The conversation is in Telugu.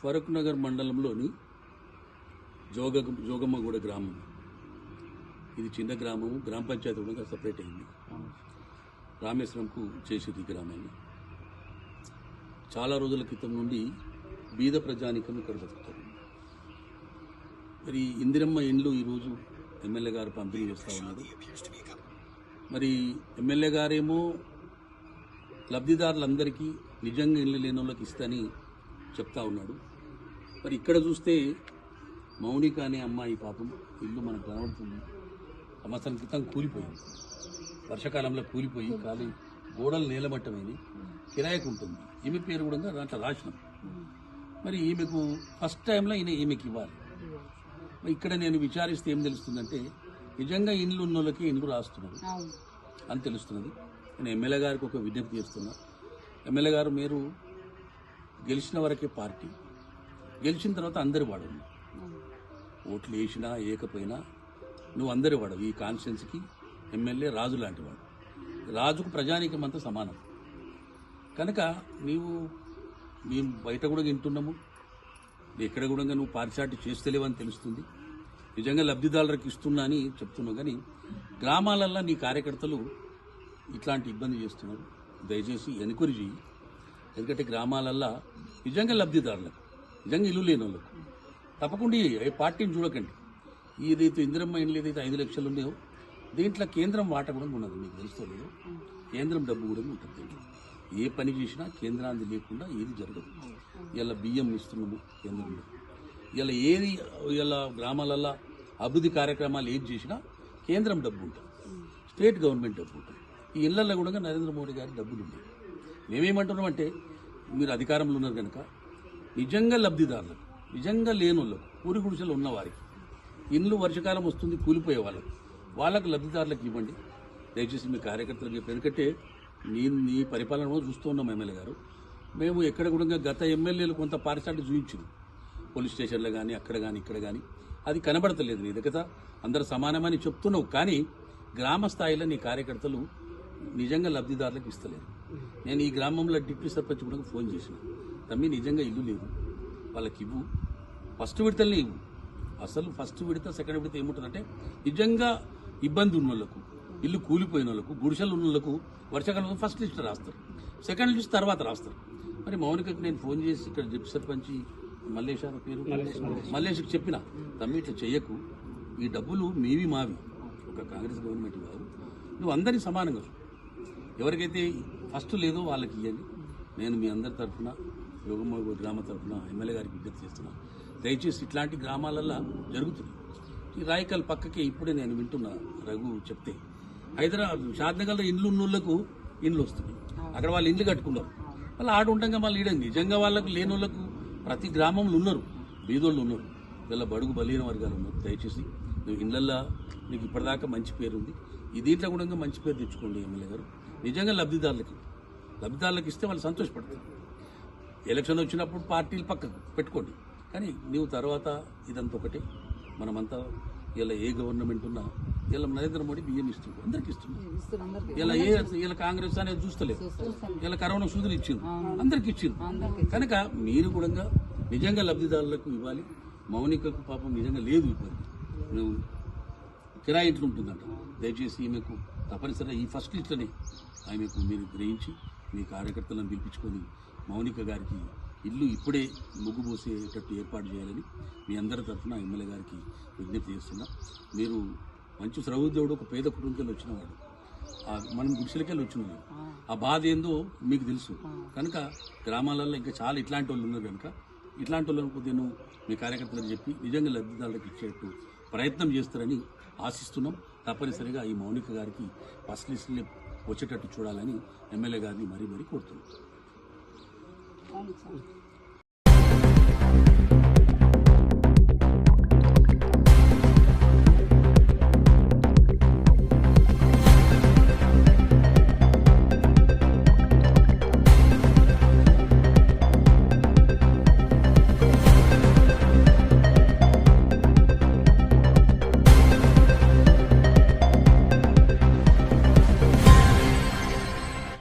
ఫరూక్ నగర్ మండలంలోని జోగ జోగమ్మగూడ గ్రామం. ఇది చిన్న గ్రామము గ్రామ పంచాయతీ కూడా సపరేట్ అయింది. రామేశ్వరంకు చేసేది గ్రామాన్ని చాలా రోజుల క్రితం నుండి బీద ప్రజానికం ఇక్కడ బతుకుతారు మరి ఇందిరమ్మ ఇండ్లు ఈరోజు ఎమ్మెల్యే గారు పంపిణీ చేస్తూ ఉన్నారు. మరి ఎమ్మెల్యే గారేమో లబ్ధిదారులందరికీ నిజంగా ఇల్లు లేని వాళ్ళకి ఇస్తని చెప్తా ఉన్నాడు. మరి ఇక్కడ చూస్తే మౌనిక అనే అమ్మాయి పాపం ఇల్లు మనకు కనబడుతుంది సంవత్సరం క్రితం కూలిపోయింది. వర్షాకాలంలో కూలిపోయి ఖాళీ గోడలు నేలమట్టమైంది. కిరాయికి ఉంటుంది. ఈమె పేరు కూడా దాంట్లో రాసినాం. మరి ఈమెకు ఫస్ట్ టైంలో ఈయన ఈమెకి ఇవ్వాలి. మరి ఇక్కడ నేను విచారిస్తే ఏం తెలుస్తుందంటే నిజంగా ఇండ్లు ఉన్న వాళ్ళకి ఇండ్లు రాస్తున్నారు అని తెలుస్తున్నది. నేను ఎమ్మెల్యే గారికి ఒక విజ్ఞప్తి చేస్తున్నా. ఎమ్మెల్యే గారు మీరు గెలిచిన వరకే పార్టీ. గెలిచిన తర్వాత అందరి వాడవు ఓట్లు వేసినా వేయకపోయినా నువ్వు అందరి వాడవు ఈ కాన్స్టిట్యున్సీకి ఎమ్మెల్యే రాజు లాంటి వాడు. రాజుకు ప్రజానీకం అంతా సమానం. కనుక నీవు మేము బయట కూడా వింటున్నాము. ఎక్కడ కూడా నువ్వు పారిచాటి చేస్తలేవని తెలుస్తుంది. నిజంగా లబ్ధిదారులకు ఇస్తున్నా అని చెప్తున్నావు కానీ గ్రామాలల్లో నీ కార్యకర్తలు ఇట్లాంటి ఇబ్బంది చేస్తున్నారు. దయచేసి ఎన్క్వైరీ చేయి ఎందుకంటే గ్రామాలల్లో నిజంగా లబ్ధిదారులకు నిజంగా ఇల్లు లేని వాళ్ళకు తప్పకుండా ఈ ఏ పార్టీని చూడకండి. ఏదైతే ఇందిరమ్మ ఇండ్లు ఏదైతే ఐదు లక్షలు ఉన్నాయో దీంట్లో కేంద్రం వాట కూడా ఉన్నది మీకు తెలుస్తలేదు కేంద్రం డబ్బు కూడా ఉంటుంది దీంట్లో. ఏ పని చేసినా కేంద్రాన్ని లేకుండా ఏది జరగదు. ఇలా బియ్యం ఇస్తున్నాము కేంద్రంలో. ఇలా ఏది ఇలా గ్రామాలల్లో అభివృద్ధి కార్యక్రమాలు ఏది చేసినా కేంద్రం డబ్బు ఉంటుంది. స్టేట్ గవర్నమెంట్ డబ్బు ఉంటుంది. ఈ ఇళ్ళలో కూడా నరేంద్ర మోడీ గారి డబ్బులు ఉన్నాయి. మేమేమంటున్నామంటే మీరు అధికారంలో ఉన్నారు కనుక నిజంగా లబ్ధిదారులకు నిజంగా లేని వాళ్ళకు ఊరి గుడిసెలు ఉన్న వారికి ఇండ్లు వర్షకాలం వస్తుంది కూలిపోయే వాళ్ళకు. వాళ్ళకు లబ్ధిదారులకు ఇవ్వండి. దయచేసి మీ కార్యకర్తలకు చెప్పి ఎందుకంటే నీ నీ పరిపాలన కూడా చూస్తూ ఉన్నాం ఎమ్మెల్యే గారు. మేము ఎక్కడ కూడా గత ఎమ్మెల్యేలు కొంత పారిశాటి చూపించింది పోలీస్ స్టేషన్లో కానీ అక్కడ కానీ ఇక్కడ కానీ అది కనబడతలేదు నీ దగ్గర. అందరు సమానమని చెప్తున్నావు కానీ గ్రామ స్థాయిలో నీ కార్యకర్తలు నిజంగా లబ్ధిదారులకు ఇస్తలేరు. నేను ఈ గ్రామంలో డిప్యూటీ సర్పంచ్ కూడా ఫోన్ చేసినాను తమ్మి నిజంగా ఇల్లు లేదు వాళ్ళకి ఇవ్వు ఫస్ట్ విడతలనే ఇవ్వు అసలు ఫస్ట్ విడత సెకండ్ విడత ఏముంటుందంటే నిజంగా ఇబ్బంది ఉన్న వాళ్ళకు ఇల్లు కూలిపోయిన వాళ్ళకు గుడిసెలు ఉన్న వాళ్ళకు వర్షాకాలంలో ఫస్ట్ లిస్ట్ రాస్తారు. సెకండ్ లిస్ట్ తర్వాత రాస్తారు. మరి మౌనికకి నేను ఫోన్ చేసి ఇక్కడ డిప్యూటీ సర్పంచ్ మల్లేష్ పేరు మల్లేష్కి చెప్పిన తమ్మి ఇట్లా చెయ్యకు. ఈ డబ్బులు మీవి మావి. ఒక కాంగ్రెస్ గవర్నమెంట్ కాదు. నువ్వు అందరినీ సమానంగా. ఎవరికైతే ఫస్ట్ లేదో వాళ్ళకి ఇవ్వండి నేను మీ అందరి తరఫున యోగమ్మ గ్రామ తరఫున ఎమ్మెల్యే గారికి విజ్ఞప్తి చేస్తున్నా. దయచేసి ఇట్లాంటి గ్రామాలల్లో జరుగుతుంది. ఈ రాయకల్ పక్కకి ఇప్పుడే నేను వింటున్నా రఘు చెప్తే. హైదరాబాద్ షాద్నగర్లో ఇండ్లు ఉన్నోళ్ళకు ఇండ్లు వస్తున్నాయి. అక్కడ వాళ్ళు ఇండ్లు కట్టుకున్నారు. వాళ్ళు ఆడ ఉండగా వాళ్ళు ఈడ నిజంగా వాళ్ళకు లేని వాళ్ళకు ప్రతి గ్రామంలో ఉన్నారు. బీదోళ్ళు ఉన్నారు. వీళ్ళ బడుగు బలీన వర్గాలు ఉన్నారు. దయచేసి నువ్వు ఇళ్ళల్లో నీకు ఇప్పటిదాకా మంచి పేరు ఉంది. ఈ దీంట్లో కూడా మంచి పేరు తెచ్చుకోండి ఎమ్మెల్యే గారు. నిజంగా లబ్ధిదారులకి లబ్ధిదారులకు ఇస్తే వాళ్ళు సంతోషపడతారు. ఎలక్షన్ వచ్చినప్పుడు పార్టీలు పక్కకు పెట్టుకోండి. కానీ నీవు తర్వాత ఇదంతా ఒకటే. మనమంతా ఇలా ఏ గవర్నమెంట్ ఉన్నా ఇలా నరేంద్ర మోడీ బియ్యం ఇస్తుంది అందరికి ఇస్తుంది ఇలా ఏ ఇలా కాంగ్రెస్ అనేది చూస్తలేదు. ఇలా కరోనా సూదులు ఇచ్చింది అందరికి ఇచ్చింది కనుక మీరు కూడా నిజంగా లబ్ధిదారులకు ఇవ్వాలి. మౌనికకు పాపం నిజంగా లేదు ఇబ్బంది నువ్వు కిరాయి ఇంట్లో ఉంటుందంట. దయచేసి ఈమెకు తప్పనిసరిగా ఈ ఫస్ట్ లిస్ట్లోనే ఆమెకు మీరు గ్రహించి మీ కార్యకర్తలను పిలిపించుకొని మౌనిక గారికి ఇల్లు ఇప్పుడే ముగ్గు పోసేటట్టు ఏర్పాటు చేయాలని మీ అందరి తరఫున ఎమ్మెల్యే గారికి విజ్ఞప్తి చేస్తున్నా. మీరు మంచి సహోద్యోగుడు ఒక పేద కుటుంబంలో వచ్చినవాడు మనం గుడిసెలకెళ్ళి వచ్చినాం ఆ. బాధ ఏందో మీకు తెలుసు. కనుక గ్రామాలలో ఇంకా చాలా ఇట్లాంటి వాళ్ళు ఉన్నారు కనుక ఇట్లాంటి వాళ్ళని కొద్దిగా నువ్వు మీ కార్యకర్తలకు చెప్పి నిజంగా లబ్ధిదారులకు ఇచ్చేట్టు ప్రయత్నం చేస్తారని ఆశిస్తున్నాం. తప్పనిసరిగా ఈ మౌనిక గారికి ఫస్ట్ లిస్టులో వచ్చేటట్టు చూడాలని ఎమ్మెల్యే గారిని మరీ మరీ కోరుతున్నాం. 帮你看。嗯